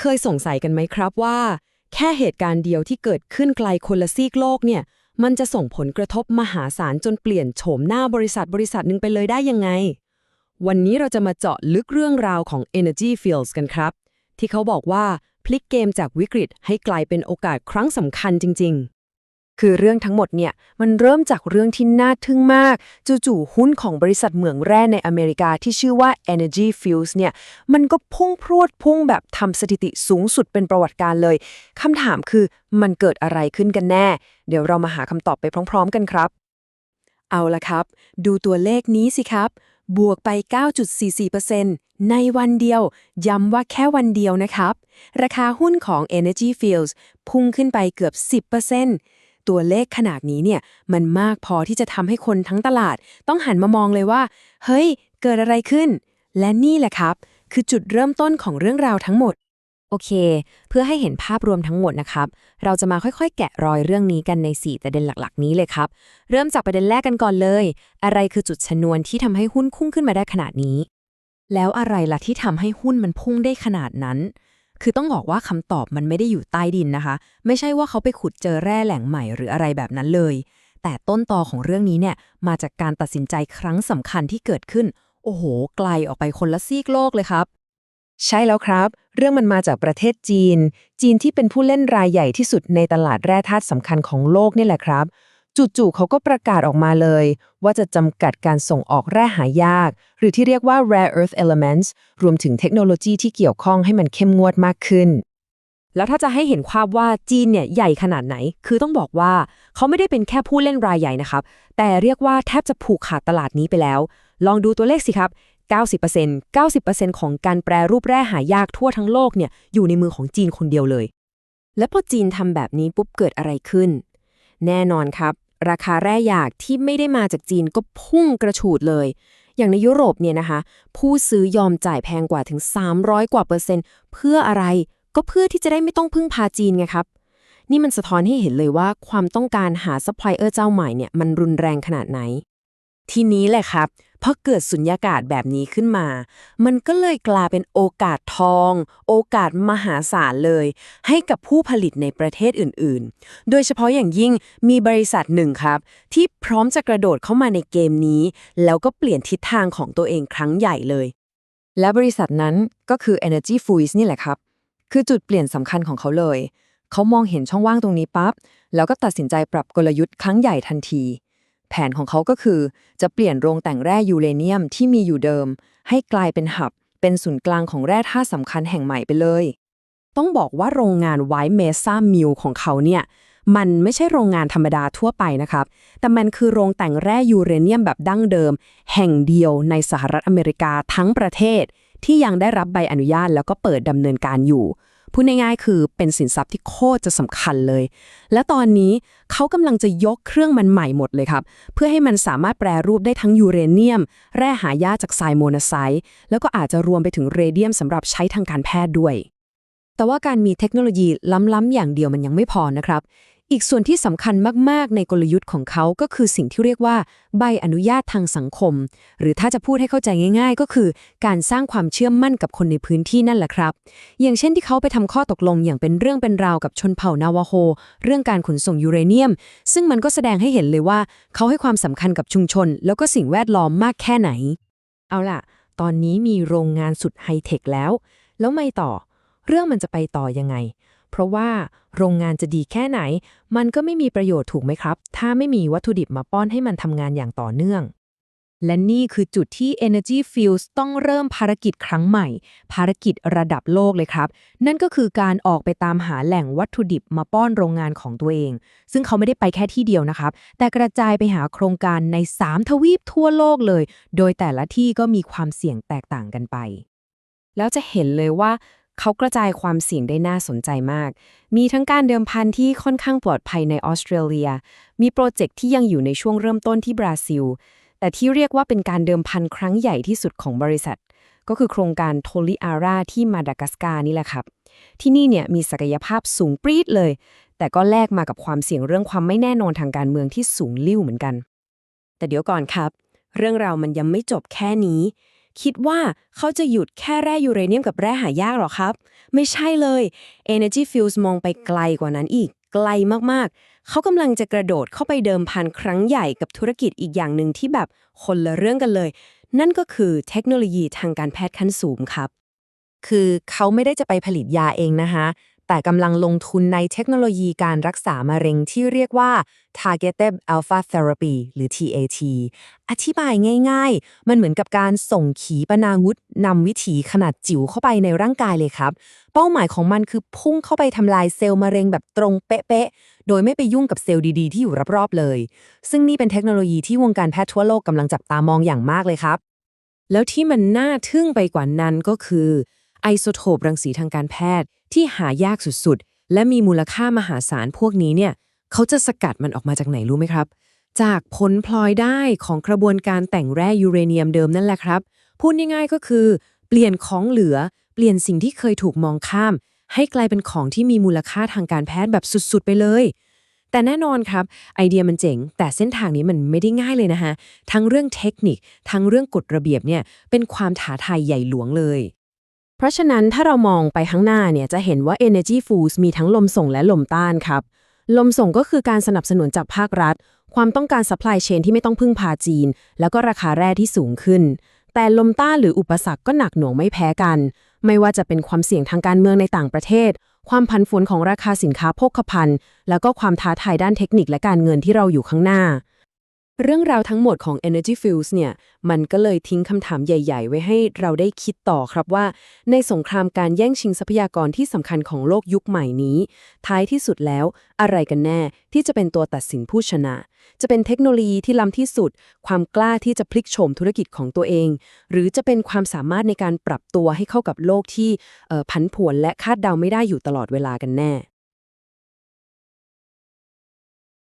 เคยสงสัยกันไหมครับว่า แค่เหตุการณ์เดียวที่เกิดขึ้นไกลคนละซีกโลกเนี่ยมันจะส่งผลกระทบมหาศาลจนเปลี่ยนโฉมหน้าบริษัทบริษัทหนึ่งไปเลยได้ยังไง วันนี้เราจะมาเจาะลึกเรื่องราวของ Energy Fields กันครับ ที่เขาบอกว่าพลิกเกมจากวิกฤตให้กลายเป็นโอกาสครั้งสำคัญจริง คือเรื่องทั้งหมดเนี่ยมันเริ่มจากเรื่องที่น่าทึ่งมาก จู่ๆหุ้นของบริษัทเหมืองแร่ในอเมริกาที่ชื่อว่า Energy Fuels เนี่ยมันก็พุ่งพรวดพุ่งแบบทำสถิติสูงสุดเป็นประวัติการเลยคำถามคือมันเกิดอะไรขึ้นกันแน่ เดี๋ยวเรามาหาคำตอบไปพร้อม ๆ กันครับ เอาละครับ ดูตัวเลขนี้สิครับ บวกไป 9.44%ในวันเดียว ย้ำว่าแค่วันเดียวนะครับ ราคาหุ้นของ Energy Fields พุ่งขึ้นไปเกือบ 10% ตัวเลขขนาดนี้เนี่ยมันมากพอที่จะทำให้คนทั้งตลาด ต้องหันมามองเลยว่า เฮ้ย เกิดอะไรขึ้น และนี่แหละครับ คือจุดเริ่มต้นของเรื่องราวทั้งหมด โอเค เพื่อให้เห็นภาพรวมทั้งหมดนะครับ เราจะมาค่อยๆ แกะรอยเรื่องนี้กันใน 4 ประเด็นหลักๆ นี้เลยครับ เริ่มจากประเด็นแรกกันก่อนเลย อะไรคือจุดชนวนที่ทำให้หุ้นพุ่งขึ้นมาได้ขนาดนี้ แล้วอะไรล่ะที่ทำให้หุ้นมันพุ่งได้ขนาดนั้น คือต้องบอกว่าคำตอบมันไม่ได้อยู่ใต้ดินนะคะ ไม่ใช่ว่าเขาไปขุดเจอแร่แหล่งใหม่หรืออะไรแบบนั้นเลย แต่ต้นตอของเรื่องนี้เนี่ยมาจากการตัดสินใจครั้งสำคัญที่เกิดขึ้น โอ้โห ไกลออกไปคนละซีกโลกเลยครับ ใช่แล้วครับ เรื่องมันมาจากประเทศจีน จีนที่เป็นผู้เล่นรายใหญ่ที่สุดในตลาดแร่ธาตุสำคัญของโลกนี่แหละครับ จู่ๆเขาก็ประกาศออกมาเลย ว่าจะจำกัดการส่งออกแร่หายาก หรือที่เรียกว่า rare earth elements รวมถึงเทคโนโลยีที่เกี่ยวข้องให้มันเข้มงวดมากขึ้น แล้วถ้าจะให้เห็นภาพว่าจีนเนี่ยใหญ่ขนาดไหน คือต้องบอกว่าเขาไม่ได้เป็นแค่ผู้เล่นรายใหญ่นะครับ แต่เรียกว่าแทบจะผูกขาดตลาดนี้ไปแล้ว ลองดูตัวเลขสิครับ90% 90%ของการแปรรูปแร่หายากทั่วทั้งโลกเนี่ยอยู่ในมือของจีนคนเดียวเลย และพอจีนทำแบบนี้ปุ๊บเกิดอะไรขึ้น แน่นอนครับ ราคาแร่หยากที่ไม่ได้มาจากจีนก็พุ่งกระฉูดเลย อย่างในยุโรปเนี่ยนะคะ ผู้ซื้อยอมจ่ายแพงกว่าถึง 300 กว่าเปอร์เซ็นต์ เพื่ออะไรก็เพื่อที่จะได้ไม่ต้องพึ่งพาจีนไงครับ นี่มันสะท้อนให้เห็นเลยว่าความต้องการหาซัพพลายเออร์เจ้าใหม่เนี่ยมันรุนแรงขนาดไหน ทีนี้แหละครับพอเกิดสุญญากาศแบบนี้ขึ้นมา มันก็เลยกลายเป็นโอกาสทอง โอกาสมหาศาลเลย ให้กับผู้ผลิตในประเทศอื่นๆ โดยเฉพาะอย่างยิ่งมีบริษัทหนึ่งครับ ที่พร้อมจะกระโดดเข้ามาในเกมนี้ แล้วก็เปลี่ยนทิศทางของตัวเองครั้งใหญ่เลย และบริษัทนั้นก็คือ Energy f u i s นี่แหละครับ คือจุดเปลี่ยนสำคัญของเขาเลย เขามองเห็นช่องว่างตรงนี้ปั๊บแล้วก็ตัดสินใจปรับกลยุทธ์ครั้งใหญ่ทันที แผนของเขาก็คือจะเปลี่ยนโรงแต่งแร่ยูเรเนียมที่มีอยู่เดิม ให้กลายเป็นหับ เป็นศูนย์กลางของแร่ธาตุสำคัญแห่งใหม่ไปเลย ต้องบอกว่าโรงงานไวท์เมซ่ามิลของเขาเนี่ยมันไม่ใช่โรงงานธรรมดาทั่วไปนะครับ แต่มันคือโรงแต่งแร่ยูเรเนียมแบบดั้งเดิม แห่งเดียวในสหรัฐอเมริกาทั้งประเทศ ที่ยังได้รับใบอนุญาตแล้วก็เปิดดำเนินการอยู่ พูดง่ายๆ คือเป็นสินทรัพย์ที่โคตรจะสำคัญเลย และตอนนี้เขากำลังจะยกเครื่องมันใหม่หมดเลยครับ เพื่อให้มันสามารถแปรรูปได้ทั้งยูเรเนียม แร่หายากจากทรายโมนาไซต์แล้วก็อาจจะรวมไปถึงเรเดียมสำหรับใช้ทางการแพทย์ด้วย แต่ว่าการมีเทคโนโลยีล้ำๆอย่างเดียวมันยังไม่พอนะครับ อีกส่วนที่สำคัญมาก ๆ ในกลยุทธ์ของเขาก็คือสิ่งที่เรียกว่า ใบอนุญาตทางสังคม หรือถ้าจะพูดให้เข้าใจง่าย ๆ ก็คือ การสร้างความเชื่อมั่นกับคนในพื้นที่นั่นแหละครับ อย่างเช่นที่เขาไปทำข้อตกลงอย่างเป็นเรื่องเป็นราวกับชนเผ่านาวาโฮ เรื่องการขนส่งยูเรเนียม ซึ่งมันก็แสดงให้เห็นเลยว่า เขาให้ความสำคัญกับชุมชน แล้วก็สิ่งแวดล้อมมากแค่ไหน เอาล่ะ ตอนนี้มีโรงงานสุดไฮเทคแล้ว แล้วไม่ต่อ เรื่องมันจะไปต่อยังไง เพราะว่าโรงงานจะดีแค่ไหน มันก็ไม่มีประโยชน์ถูกไหมครับ ถ้าไม่มีวัตถุดิบมาป้อนให้มันทำงานอย่างต่อเนื่อง และนี่คือจุดที่ Energy Fields ต้องเริ่มภารกิจครั้งใหม่ ภารกิจระดับโลกเลยครับ นั่นก็คือการออกไปตามหาแหล่งวัตถุดิบมาป้อนโรงงานของตัวเอง ซึ่งเขาไม่ได้ไปแค่ที่เดียวนะครับ แต่กระจายไปหาโครงการใน 3 ทวีปทั่วโลกเลย โดยแต่ละที่ก็มีความเสี่ยงแตกต่างกันไปแล้วจะเห็นเลยว่า เขากระจายความเสี่ยงได้น่าสนใจมาก มีทั้งการเดิมพันที่ค่อนข้างปลอดภัยในออสเตรเลีย มีโปรเจกต์ที่ยังอยู่ในช่วงเริ่มต้นที่บราซิล แต่ที่เรียกว่าเป็นการเดิมพันครั้งใหญ่ที่สุดของบริษัท ก็คือโครงการโทลิอาราที่มาดากัสการ์นี่แหละครับ ที่นี่เนี่ยมีศักยภาพสูงปรี๊ดเลย แต่ก็แลกมากับความเสี่ยงเรื่องความไม่แน่นอนทางการเมืองที่สูงลิ่วเหมือนกัน แต่เดี๋ยวก่อนครับ เรื่องเรามันยังไม่จบแค่นี้ คิดว่าเขาจะหยุดแค่แร่ยูเรเนียมกับแร่หายากหรอครับ ไม่ใช่เลย Energy Fields มองไปไกลกว่านั้นอีก ไกลมากๆ เขากำลังจะกระโดดเข้าไปเดิมพันครั้งใหญ่กับธุรกิจอีกอย่างหนึ่งที่แบบคนละเรื่องกันเลย นั่นก็คือเทคโนโลยีทางการแพทย์ขั้นสูงครับ คือเขาไม่ได้จะไปผลิตยาเองนะคะ แต่กำลังลงทุนในเทคโนโลยีการรักษามะเร็งที่เรียกว่า targeted alpha therapy หรือ TAT อธิบายง่ายๆ มันเหมือนกับการส่งขีปนาวุธนำวิถีขนาดจิ๋วเข้าไปในร่างกายเลยครับ เป้าหมายของมันคือพุ่งเข้าไปทำลายเซลล์มะเร็งแบบตรงเป๊ะๆ โดยไม่ไปยุ่งกับเซลล์ดีๆ ที่อยู่รอบๆเลย ซึ่งนี่เป็นเทคโนโลยีที่วงการแพทย์ทั่วโลกกำลังจับตามองอย่างมากเลยครับ แล้วที่มันน่าทึ่งไปกว่านั้นก็คือไอโซโทปรังสีทางการแพทย์ ที่หายากสุดๆ และมีมูลค่ามหาศาลพวกนี้เนี่ยเขาจะสกัดมันออกมาจากไหนรู้ไหมครับ จากผลพลอยได้ของกระบวนการแต่งแร่ยูเรเนียมเดิมนั่นแหละครับ พูดง่ายๆก็คือ เปลี่ยนของเหลือ เปลี่ยนสิ่งที่เคยถูกมองข้าม ให้กลายเป็นของที่มีมูลค่าทางการแพทย์แบบสุดๆ ไปเลย แต่แน่นอนครับ ไอเดียมันเจ๋ง แต่เส้นทางนี้มันไม่ได้ง่ายเลยนะฮะทั้งเรื่องเทคนิค ทั้งเรื่องกฎระเบียบเนี่ยเป็นความท้าทายใหญ่หลวงเลย เพราะฉะนั้นถ้าเรามองไปข้างหน้าเนี่ยจะเห็นว่า Energy Foods มีทั้งลมส่งและลมต้านครับ ลมส่งก็คือการสนับสนุนจากภาครัฐ ความต้องการ supply chain ที่ไม่ต้องพึ่งพาจีน แล้วก็ราคาแร่ที่สูงขึ้น แต่ลมต้านหรืออุปสรรคก็หนักหน่วงไม่แพ้กัน ไม่ว่าจะเป็นความเสี่ยงทางการเมืองในต่างประเทศ ความผันผวนของราคาสินค้าโภคภัณฑ์ แล้วก็ความท้าทายด้านเทคนิคและการเงินที่เราอยู่ข้างหน้า เรื่องราวทั้งหมดของ Energy Fuels เนี่ย มันก็เลยทิ้งคำถามใหญ่ ๆ ไว้ให้เราได้คิดต่อครับว่า ในสงครามการแย่งชิงทรัพยากรที่สำคัญของโลกยุคใหม่นี้ ท้ายที่สุดแล้วอะไรกันแน่ที่จะเป็นตัวตัดสินผู้ชนะ จะเป็นเทคโนโลยีที่ล้ำที่สุด ความกล้าที่จะพลิกโฉมธุรกิจของตัวเอง หรือจะเป็นความสามารถในการปรับตัวให้เข้ากับโลกที่เอ่อผันผวนและคาดเดาไม่ได้อยู่ตลอดเวลากันแน่